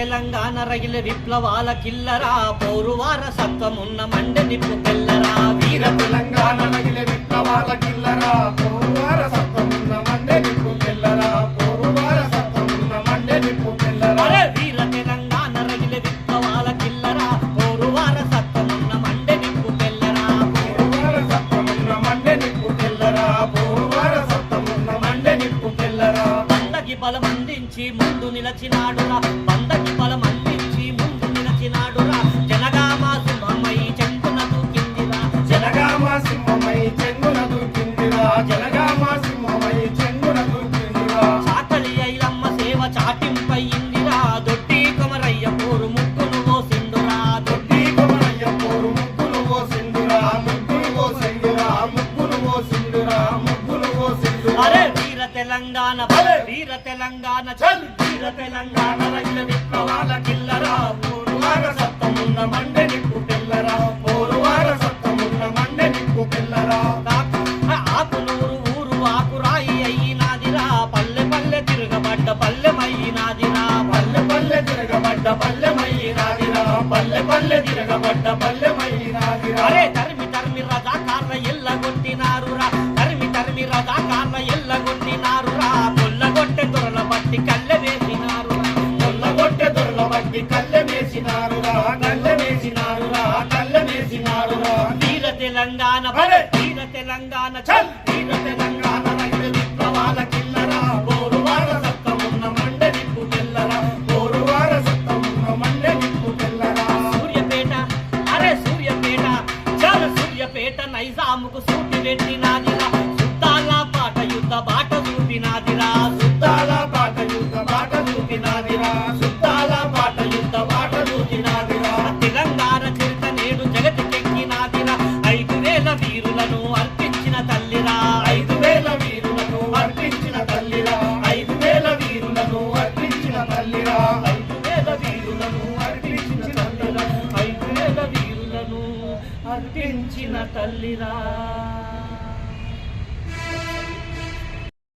తెలంగాణ రగిల విప్లవాల కిల్లరా పోరు వారసత్వమున్న మండె నిప్పు తెల్లరా వీర తెలంగాణ నగిలే విప్లవాల కిల్లరా పోరువార సత్వమున్న మండే నిప్పు తెల్లరా పోరువార సత్వమున్న మండే నిప్పు తెల్లరా. వీర తెలంగాణ రగిల విప్లవాల కిల్లరా పోరు వారసత్వమున్న మండె నిప్పు తెల్లరా. పోరువార సత్వమున్న మండే నిప్పు తెల్లరా బందకి బలం అందించి ముందు నిలచినాడురా. బందకి బలం అందించి వీర తెలంగాణ! వీర తెలంగాణ చల్! వీర తెలంగాణ రైల విప్లవాల కిల్లరా పోరువార సత్తమున్న మండె నిప్పు పిల్లరా పోరువార సత్తమున్న మండె నిప్పు పిల్లరా ఆకునూరు ఊరు ఆకురాయి అయ్యినాదిరా పల్లె పల్లె తిరగబడ్డ పల్లెమయ్యినాదిరా పల్లె పల్లె తిరగబడ్డ పల్లెమయ్యినాదిరా పల్లె పల్లె తిరగబడ్డ పల్లెమయ్యినాదిరా అరే తరిమి తరిమి రజాకార్ల ఎల్లగొట్టినారురా తరిమి తరిమి రజాకార్ల ఎల్లగొట్టినారురా దొరల బట్టి కళ్ళె వేసినారురా కళ్ళె వేసినారురా కళ్ళె వేసినారురా వీర తెలంగాణ! వీర తెలంగాణ చల్! వీర తెలంగాణ రైతు విప్లవాల కిల్లరా. పోరువార సత్తమున్న మండె నిప్పు పిల్లరా పోరువార సత్తమున్న మండె నిప్పు పిల్లరా సూర్యపేట అరే సూర్యపేట చల సూర్యపేట నైజాముకు సూటి పెట్టినాదిరా. సుద్దాల పాట యుద్ధ బాట చూపినాదిరా. సుత్తాల పాట యుద్ధ బాట చూపినాదిరా. తల్లిరా. ఐదు వేల వీరులను అర్పించిన తల్లిరా. ఐదు వేల వీరులను అర్పించిన తల్లిరా. ఐదు వేల వీరులను అర్పించిన తల్లిరా. ఐదు వేల వీరులను అర్పించిన తల్లిరా.